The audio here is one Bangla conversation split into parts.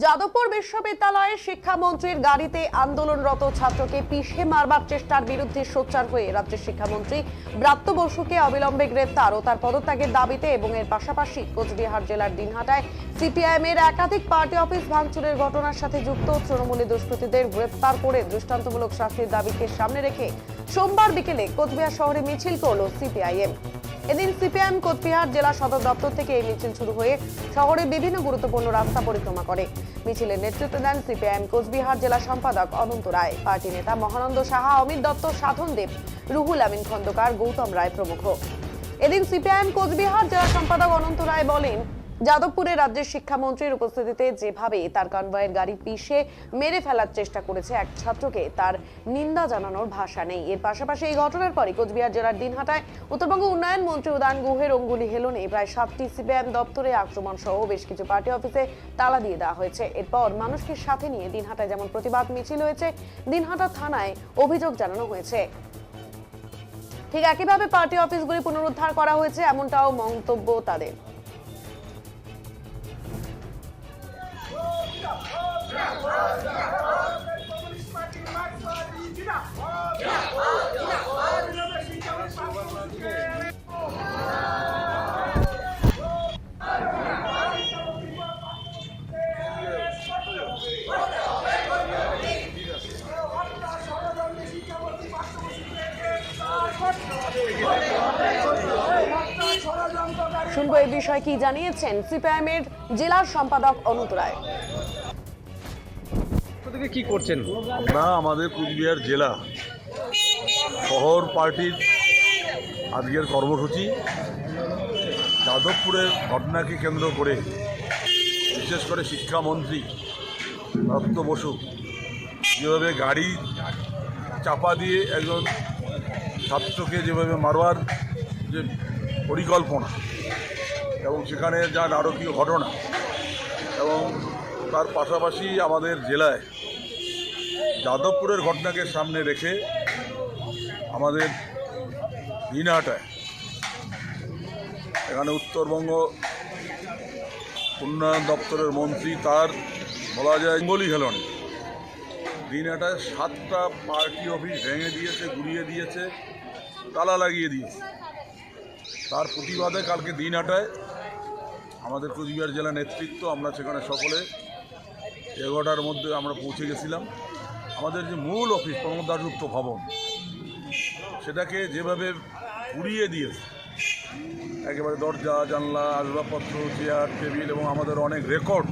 যাদবপুর বিশ্ববিদ্যালয়ে শিক্ষামন্ত্রীর গাড়িতে আন্দোলনরত ছাত্রকে পিষে মারবার চেষ্টার বিরুদ্ধে সোচ্চার হয়ে রাজ্যের শিক্ষামন্ত্রী ব্রাত্য বসুকে অবিলম্বে গ্রেপ্তার ও তার পদত্যাগের দাবিতে এবং এর পাশাপাশি কোচবিহার জেলার দিনহাটায় সিপিআইএম এর একাধিক পার্টি অফিস ভাঙচুরের ঘটনার সাথে যুক্ত তৃণমূলী দুষ্কৃতীদের গ্রেপ্তার করে দৃষ্টান্তমূলক শাস্তির দাবিকে সামনে রেখে সোমবার বিকেলে কোচবিহার শহরে মিছিল করল সিপিআইএম। এদিন সিপিআইএম কোচবিহার জেলা সদর দপ্তর থেকে এই মিছিল শুরু হয়ে শহরের বিভিন্ন গুরুত্বপূর্ণ রাস্তা পরিক্রমা করে। মিছিলের নেতৃত্ব দেন সিপিআইএম কোচবিহার জেলা সম্পাদক অনন্ত রায়। পার্টি নেতা মহানন্দ সাহা, অমিত দত্ত, সাধন দেব, রুহুল আমিন খন্দকার, গৌতম রায় প্রমুখ। এদিন সিপিআইএম কোচবিহার জেলা সম্পাদক অনন্ত রায় বলেন যাদবপুরে রাজ্যের শিক্ষামন্ত্রীর উপস্থিতিতে যেভাবে তার কনভয়ের গাড়ি পিষে মেরে ফেলার চেষ্টা করেছে এক ছাত্রকে, তার নিন্দা জানানোর ভাষা নেই। এর পাশাপাশি এই ঘটনার পরে কোচবিহার জেলার দিনহাটায় উত্তরবঙ্গ উন্নয়ন মন্ত্রী উদয়ন গুহের অঙ্গুলি হেলনে প্রায় সাতটি সিপিএম দপ্তরে আক্রমণ সহ বেশ কিছু পার্টি অফিসে তালা দিয়ে দেওয়া হয়েছে। এরপর মানুষকে সাথে নিয়ে দিনহাটায় যেমন প্রতিবাদ মিছিল হয়েছে, দিনহাটা থানায় অভিযোগ জানানো হয়েছে। ঠিক একইভাবে পার্টি অফিসগুলি পুনরুদ্ধার করা হয়েছে, এমনটাও মন্তব্য তাদের। শুনব এই বিষয়ে কি জানিয়েছেন সিপিআইএম এর জেলার সম্পাদক অনন্ত রায়। থেকে কি করছেন? না, আমাদের কুচবিহার জেলা শহর পার্টির আজকের কর্মসূচি। যাদবপুরের ঘটনাকে কেন্দ্র করে, বিশেষ করে শিক্ষামন্ত্রী দত্ত বসু যেভাবে গাড়ি চাপা দিয়ে একজন ছাত্রকে যেভাবে মারবার যে পরিকল্পনা এবং সেখানে যা নারকীয় ঘটনা এবং তার পাশাপাশি আমাদের জেলায় যাদবপুরের ঘটনাকে সামনে রেখে আমাদের দিনহাটায়, এখানে উত্তরবঙ্গ উন্নয়ন দপ্তরের মন্ত্রী তার, বলা যায় বেঙ্গলি হেলন দিনহাটায় সাতটা পার্টি অফিস ভেঙে দিয়েছে, গুড়িয়ে দিয়েছে, তালা লাগিয়ে দিয়েছে। তার প্রতিবাদে কালকে দিনহাটায় আমাদের কোচবিহার জেলা নেতৃত্ব, আমরা সেখানে সকলে এগারোটার মধ্যে আমরা পৌঁছে গেছিলাম। আমাদের যে মূল অফিস প্রমোদ দাসগুপ্ত ভবন, সেটাকে যেভাবে উড়িয়ে দিয়েছে, একেবারে দরজা, জানলা, আসবাবপত্র, চেয়ার, টেবিল এবং আমাদের অনেক রেকর্ড,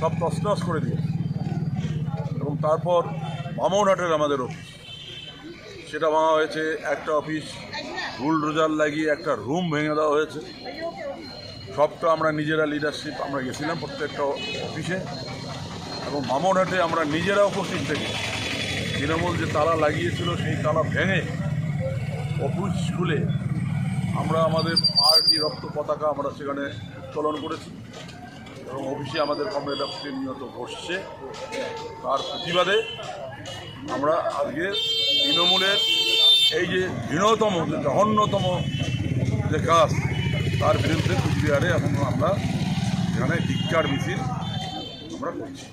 সব তসনস করে দিয়েছে। এবং তারপর বামনহাটের আমাদের অফিস, সেটা ভাঙা হয়েছে, একটা অফিস বুলডোজার লাগিয়ে একটা রুম ভেঙে দেওয়া হয়েছে। সবটা আমরা নিজেরা লিডারশিপ আমরা গেছিলাম প্রত্যেকটা অফিসে। এবং মামনহাটে আমরা নিজেরা উপস্থিত থেকে তৃণমূল যে তালা লাগিয়েছিল, সেই তালা ভেঙে অফিস খুলে আমরা আমাদের পার্টি রক্ত পতাকা আমরা সেখানে উত্তোলন করেছি এবং অফিসে আমাদের কমরেড নিয়ত বসছে। তার প্রতিবাদে আমরা আজকে তৃণমূলের এই যে হীনতম যে জঘন্যতম যে কাজ, তার বিরুদ্ধে কুচবিহারে এখন আমরা এখানে ধিক্কার মিছিল আমরা করছি।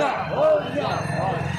下，往下，往。